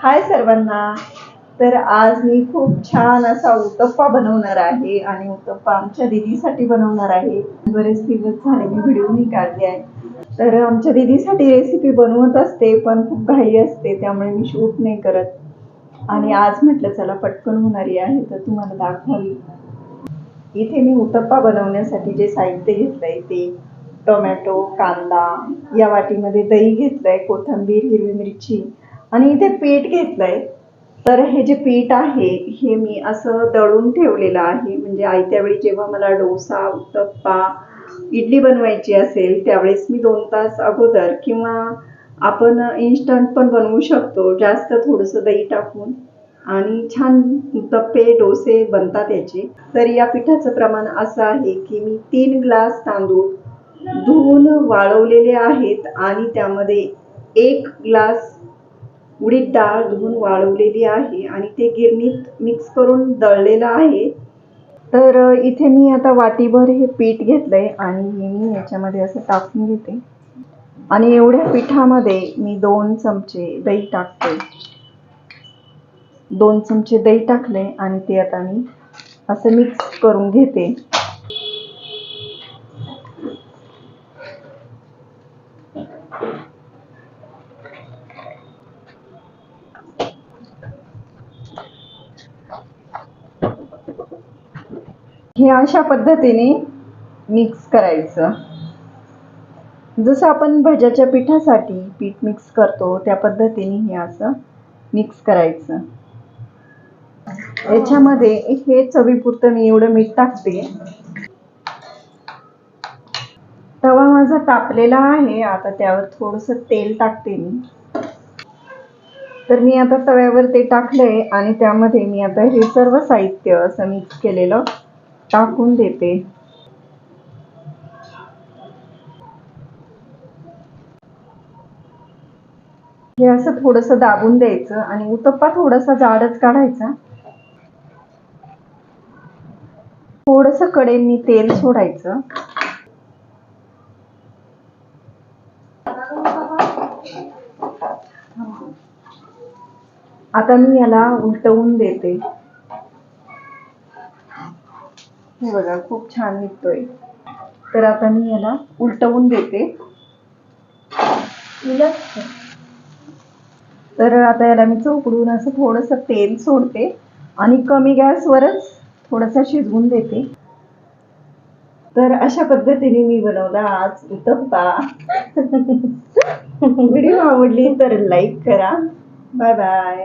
हाय सर्वांना. तर आज मी खूप छान असा उत्तप्पा बनवणार आहे आणि उत्तप्पा आमच्या दीदीसाठी बनवणार आहे. बरेच दिवस झाले मी व्हिडिओ काढले आहे तर आमच्या दीदीसाठी रेसिपी बनवत असते पण खूप घाई असते त्यामुळे मी शूट नाही करत. आणि आज म्हटलं चला पटकन होणारी आहे तर तुम्हाला दाखवावी इथे मी उत्तप्पा बनवण्यासाठी जे साहित्य घेतलंय ते टोमॅटो कांदा या वाटीमध्ये दही घेतलंय कोथिंबीर हिरवी मिरची आणि इथे पीठ घेतलंय. तर हे जे पीठ आहे हे मी असं दळून ठेवलेलं आहे. म्हणजे आयत्या वेळी जेव्हा मला डोसा उत्तप्पा इडली बनवायची असेल त्यावेळेस मी दोन तास अगोदर किंवा आपण इन्स्टंट पण बनवू शकतो. जास्त थोडंसं दही टाकून. आणि छान तप्पे डोसे बनतात याचे. तर या पिठाचं प्रमाण असं आहे की मी तीन ग्लास तांदूळ धुवून वाळवलेले आहेत आणि त्यामध्ये एक ग्लास उडीद डाळ धुवून वाळवलेली आहे आणि ते गिरणीत मिक्स करून दळलेलं आहे. तर इथे मी आता वाटीभर हे पीठ घेतलंय आणि हे मी याच्यामध्ये असं टाकून घेते. आणि एवढ्या पिठामध्ये मी दोन चमचे दही टाकते. दोन चमचे दही टाकले आणि ते आता मी असं मिक्स करून घेते. हे अशा पद्धतीने मिक्स करायचं. जसं आपण भज्याच्या पिठासाठी पीठ मिक्स करतो त्या पद्धतीने हे असं मिक्स करायचं. याच्यामध्ये हे चवीपुरतं मी एवढं मीठ टाकते. तवा माझा तापलेला आहे आता त्यावर थोडंसं तेल टाकते मी. तर मी आता तव्यावर ते टाकलंय आणि त्यामध्ये मी आता हे सर्व साहित्य असं मिक्स केलेलं टाकून देते. हे असं थोडंसं दाबून द्यायचं आणि उत्तप्पा थोडासा जाडच काढायचा. थोडस कडेंनी तेल सोडायचं. आता मी याला उलटवून देते. हे बघा खूप छान निघतोय. तर आता मी याला उलटवून देते. तर आता याला मी चौकडून असं थोडंसं तेल सोडते आणि कमी गॅसवरच थोडंसं शिजवून देते. तर अशा पद्धतीने मी बनवला आज उत्तप्पा. व्हिडिओ आवडली तर लाईक करा. Bye bye.